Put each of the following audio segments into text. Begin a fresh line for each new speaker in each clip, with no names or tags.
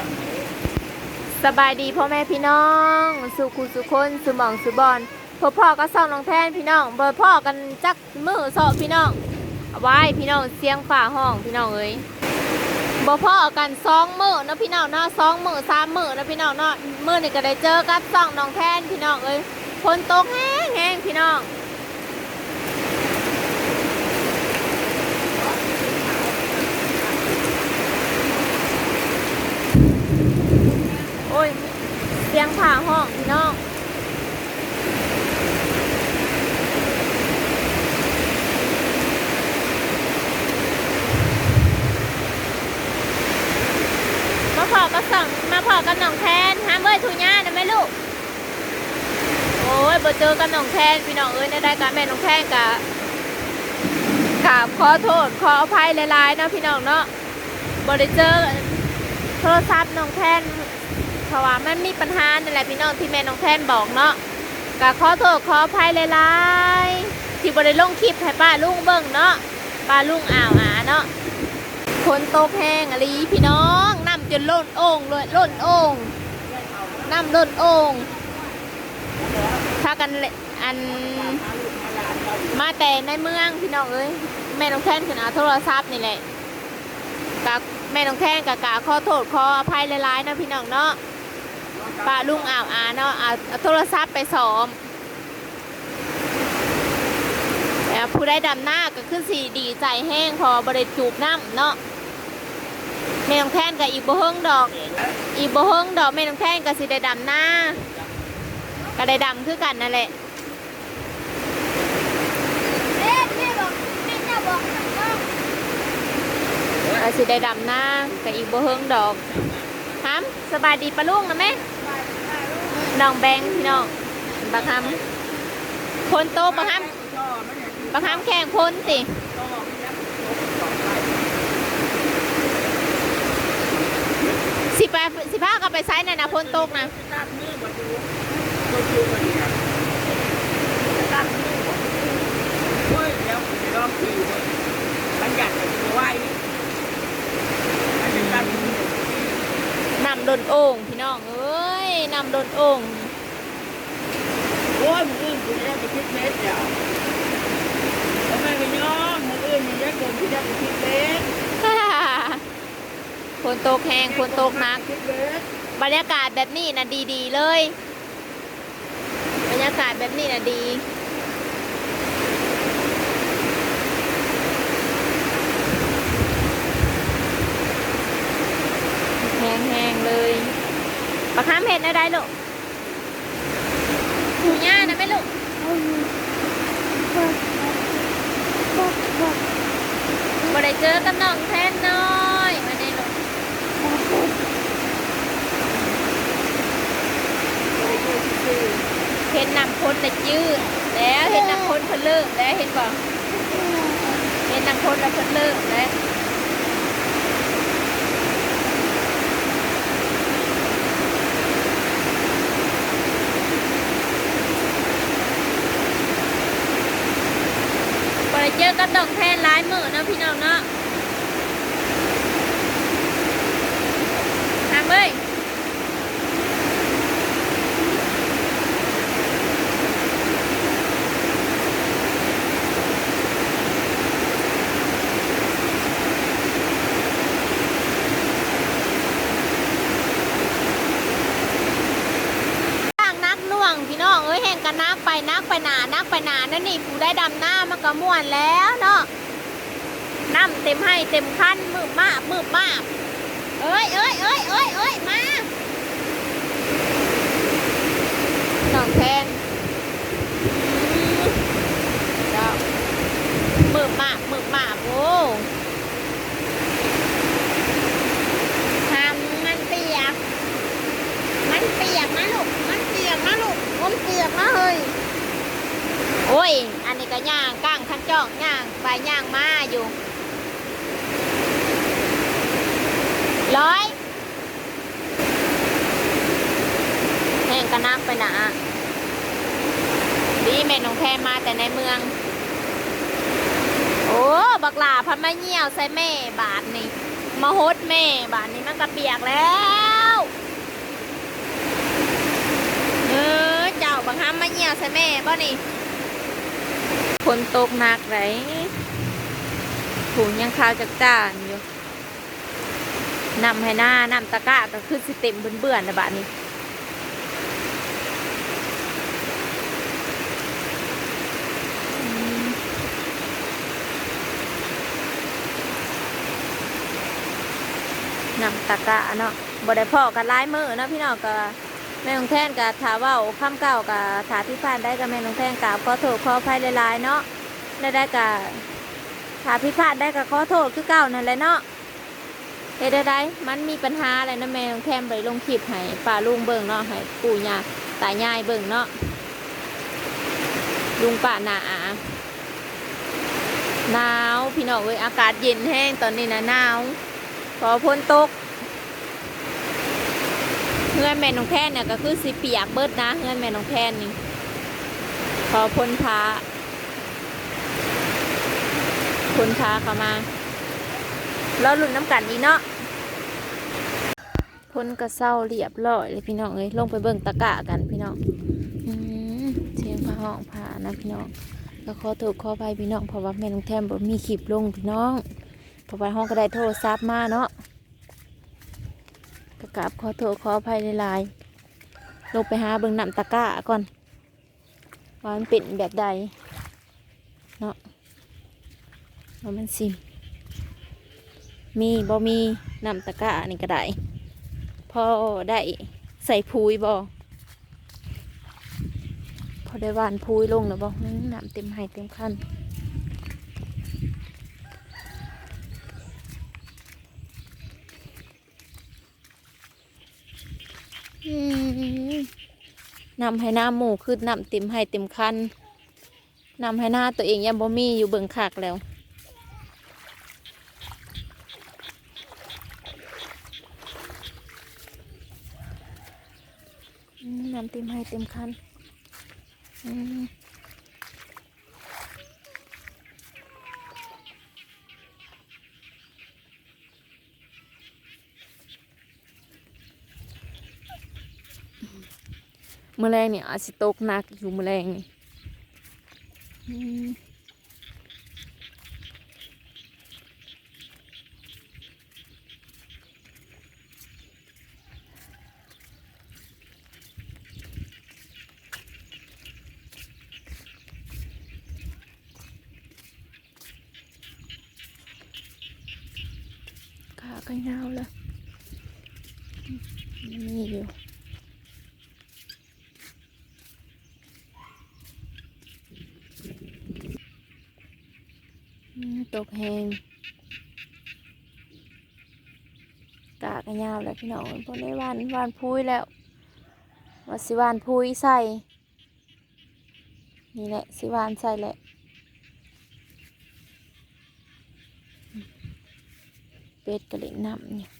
ง
สบายดีพ่อแม่พี่น้อง สุขุสุคนสุหมองสุบอนพ่อพ่อก็ส่องน้องแทนพี่น้องเบอร์พ่อกันจักมือเสาะพี่น้องเอาไว้พี่น้องเสียงฝ่าห้องพี่น้องเอ้ยบ่พ่อกันสองมือนะพี่น้องเนาะสองมือสามมือนะพี่น้องเนาะมือนี่ก็ได้เจอกับส่องน้องแทนพี่น้องเอ้ยฝนตกแห้งแห้งพี่น้อง โอ้ยเสี ยงผ่าห้องพี่น้องมาพอก็สั่งมาพอกับน้องแทนห้ามเอ้ยทุญ่านะแม่ลูก โอ้ยบ่เจอกับน้องแทนพี่น้องเอ้ยในรายการแม่น้องแทนกะกราบขอโทษขออภัยหลายๆนะพี่น้องเนาะบ่ได้เจอโทรศัพท์น้องแทน เพราะว่ามันมีปัญหานั่นแหละพี่น้องที่แม่น้องแทนบอกเนาะกะขอโทษขออภัยหลายๆที่บ่ได้ลงคลิปให้ป้าลุงเบิ่งเนาะป้าลุงอ่าวหาเนาะฝนตกแห้งอะลีพี่น้องน้ำจนล้นโอ่งเลยล้นโอ่งน้ำล้นโอ่งถ้ากันอันมาแต่ในเมืองพี่น้องเอ้ยแม่น้องแทนขึ้นเอาโทรศัพท์นี่แหละกะแม่น้องแทนกะกะขอโทษขออภัยหลายๆนะพี่น้องเนาะ ป้าลุงอ่าวอาเนาะเอาโทรศัพท์ไปสอมผู้ได้ดำหน้าก็ขึ้นสีดีใจแห้งพอบริจูบน้ำเนาะแม่น้องแท่นกับอีกบ่เฮิงดอก อีกบ่เฮิงดอกแม่น้องแท่นกับสีได้ดำหน้าก็ได้ดำคือกันนั่นแหละ
อา
สีได้ดำหน้ากับอีกบ่เฮิงดอกฮัมสบายดีปะลุงนะแม่ น้องแบงพี่น้องบักฮัมคนโตบักฮัมบางครั้งแข่งพนสิสิไปดสิพาก็ไปไซส์น่ะนะพ้นตกนะ
ตั้งมือมาดูมาดูมาดีครับตั้งมือมาดูโติจะน้ำ
โดนโอ่งพี่น้องเอ้ย นำโดนโอ่ง
โอ้ยมืออื่นคุณได้ไปคิดเมตรเดียวแล้วแม่ก็ย่อมมืออื่นมันยังเกินที่ได้ไปคิดเมตร
ฝนตกแห้งฝนตกหนัก
คิดเมตร
บรรยากาศแบบนี้นะดีๆเลย บรรยากาศแบบนี้นะดีแห้งๆเลย ปลาค้ามเห็ดอะไรลูกหูย่านะแม่ลูกบ่ได้เจอกับน้องแทนน้อยมาในลูกเห็นนำพ้นแต่ยืดแล้วเห็นนำพ้นเพิ่นเลิกแล้วเห็นบ่เห็นนำพ้นแล้วเพิ่นเลิกแล้ว บ่ได้เจอ กระดกแทนหลายมื้อเนาะพี่น้องเนาะทำเอ้ยต่างนักหน่วงพี่น้องเอ้ยแห่ง กันนักไปนักไปหนานักไปหนานั่นนี่ผู้ได้ดำหน้ามันก็ม่วนแล้วเนาะน้ำเต็มให้เต็มคันมืบมากมืบมากเอ้ยเอ้ยเอ้ยเอ้ยเอ้ยมา จองย่างไปย่างมาอยู่ ร้อย แห้งกระนักไปหนาดีเมนของแพมาแต่ในเมือง โอ้บักหลาพันมาเงี่ยวใส่แม่บาทนี่มาฮดแม่บาทนี้มันกระเปียกแล้วเออเจ้าบังคับมาเงี่ยวใส่แม่บ่นี่ นตกหนักไหนถุงยังขาวจากจานอยู่นำให้หน้านำตะกร้าก็คือสิเต็มเบื่อนๆนะบาดนี้นำตะกะเนาะบ่ได้พ่อกันหลายมือเนาะพี่น้องก็ แม่นงแท่นก็ถาว่าคำเก่าก็ถาที่ผ่านได้กับแม่นงแท่นกราบขอโทษขออภัยหลายๆเนาะได้ได้ก็ถาพิพาทได้ก็ขอโทษคือเก่านั่นแหละเนาะเฮ็ดได้มันมีปัญหาอะไรนะแม่นงแท่นไปลงคลิปให้ป้าลุงเบิ่งเนาะให้ปู่ย่าตายายเบิ่งเนาะลุงป้าหนาอาหนาวพี่น้องเอ้ยอากาศเย็นแห้งตอนนี้นะหนาวพอพ้นตก เงื่อนแม่น้องแท่นเนี่ยก็คือสีเปียกเบิดนะเงื่อนแม่น้องแท่นนี่พอพ้นพาพ้นพาเข้ามาแล้วลุ่นน้ำกันอีเนาะพ้นกระเซ้าเรียบร้อยเลยพี่น้องเอ้ยลงไปเบิ่งตะกะกันพี่น้องเชียงพาห้องพานะพี่น้องก็ขอโทษขอไปพี่น้องเพราะว่าแม่น้องแท่นบ่มีคลิปลงพี่น้องเพราะว่าห้องก็ได้โทรศัพท์มาเนาะ กราบขอโทษขออภัยหลายๆลงไปหาเบิ่งน้ำตะก้าก่อนว่ามันเป็นแบบใดเนาะว่ามันสิมีบ่มีน้ำตะก้านี่ก็ได้พอได้ใส่พุยบ่พอได้วานพุยลงแล้วบ่น้ำเต็มให้เต็มคัน นำให้หน้าหมูคือนำติมให้เต็มคันนำให้หน้าตัวเองยังบ่มีอยู่เบิ่งขากแล้วนำติมให้เต็มคันอืม มื้อแรงเนี่ยอาจสิตกหนักอยู่มื้อแรงนี่อืมขาก็ยาวเลยมีอยู่ อืม ตกแหงกากระยาวแล้วพี่น้องพอได้วานวานพุยแล้วว่าสิวานพุยใส่ นี่แหละสิวานใส่แหละ เป็ดกระเล่นน้ำเนี่ย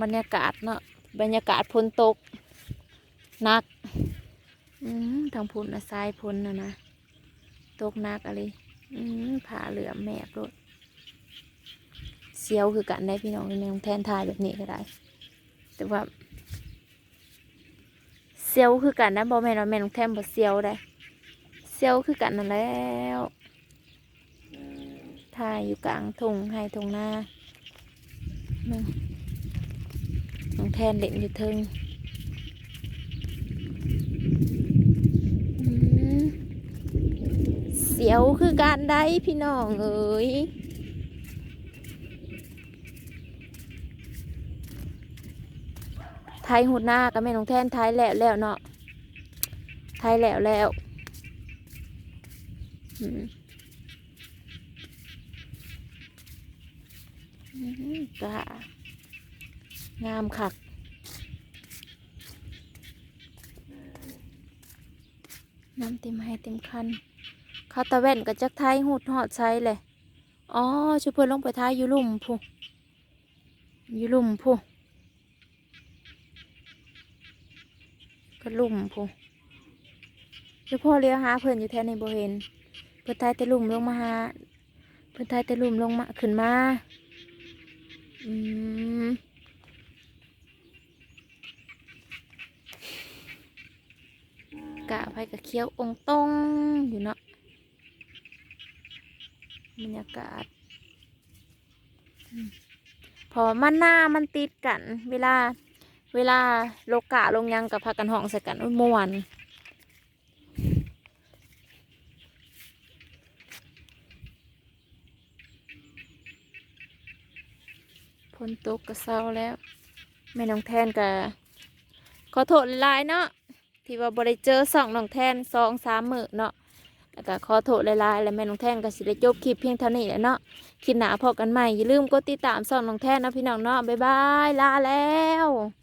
บรรยากาศเนาะบรรยากาศฝนตกหนักอืมทางพุ่นนะทรายพุ่นนะนะ ตกหนักอะไรอืมผ่าเหลือมแมบรถเซียวคือกันได้พี่น้องในแทนทายแบบนี้ก็ได้ แต่ว่าเซียวคือกันนะบอแม่นว่าแม่นองแทนบอเซียวได้เซียวคือกันนั่นแล้วทายอยู่กลางทงให้ทงหน้าน้องแทนเล่นอยู่ทิงอืม เสียวคือการได้พี่น้องเอ๋ยไทยหุดหน้าก็แม่น้องแท่นไทยแล้วแล้วเนาะไทยแล้วแล้วอืมอืมกะงามคักน้ำเต็มให้เต็มคัน เขาตะเว่นกับจักไทยหูดหอดใช้เลยอ๋อช่วยเพื่อนลงไปท้ายอยู่ลุ่มผู้อยู่ลุ่มผู้ก็ลุ่มผู้เดี๋ยพ่อเลี้ยงหาเพื่อนอยู่แถวในโบริเวณเพื่อนท้ายแต่ลุ่มลงมาหาเพื่อนท้ายแต่ลุ่มลงมาขึ้นมาอืมกาไผ่กับเขียวองตงอยู่เนาะ บรรยากาศพอมันหน้ามันติดกัน เวลา เวลาโลกะลงยังกับพากันห้องใส่กันอุ้ยม่วนพนตกกระเซาแล้วแม่น้องแทนกับขอโทษหลายเนาะที่ว่าบริเจอสองน้องแทนสองสามมือเนาะ แล้วก็ขอโทษหลายๆและแม่น้องแท่งก็สิได้จบคลิปเพียงเท่านี้แหละเนาะคลิปหนาพอกันใหม่อย่าลืมกดติดตามสองน้องแท่งนะพี่น้องเนาะบ๊ายบายลาแล้ว